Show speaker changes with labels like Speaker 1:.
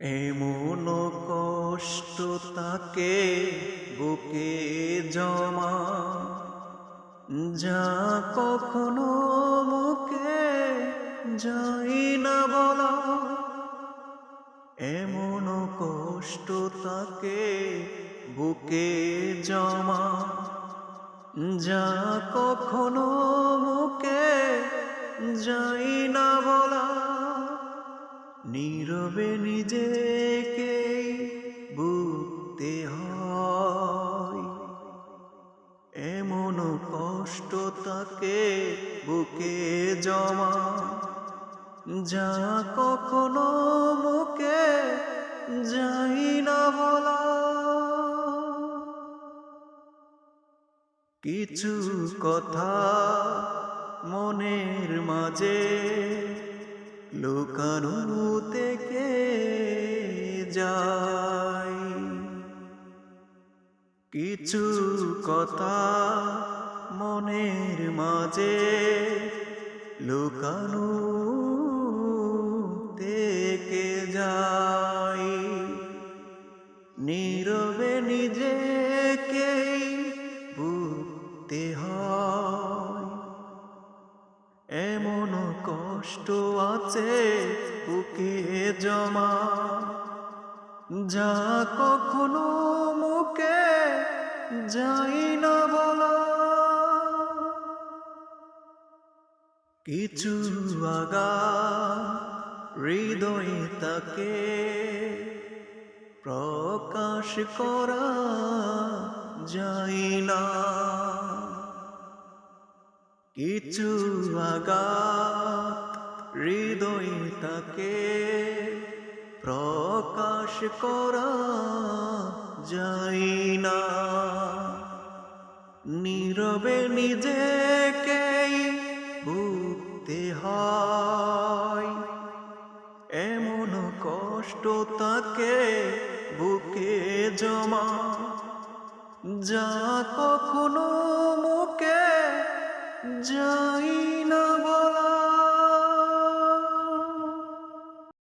Speaker 1: এমন কষ্ট তাকে বুকে জমা, যা কখনো মুখে যাই না বলা। এমন কষ্ট তাকে বুকে জমা, যা কখনো মুখে যাই না বলা। নীরবে নিজেকেই বুঝতে হয়। এমন কষ্ট তাকে বুকে জমা, যা কখনো মুখে যাই না বলা। কিছু কথা মনের মাঝে লুকানো থেকে যায়। কিছু কথা মনের মাঝে লুকানো থেকে যায়। কষ্ট আছে বুকে জমা। যা কখনো মুখে যাই না বলা। কিছু আগা হৃদয়ে তাকে প্রকাশ করা যায় না। কিছু আঘাত হৃদয়তাকে প্রকাশ করা যাই না। নীরবে নিজেকে ভুগতে হয়। এমন কষ্ট তাকে বুকে জমা। যা কখনো মুখে যাই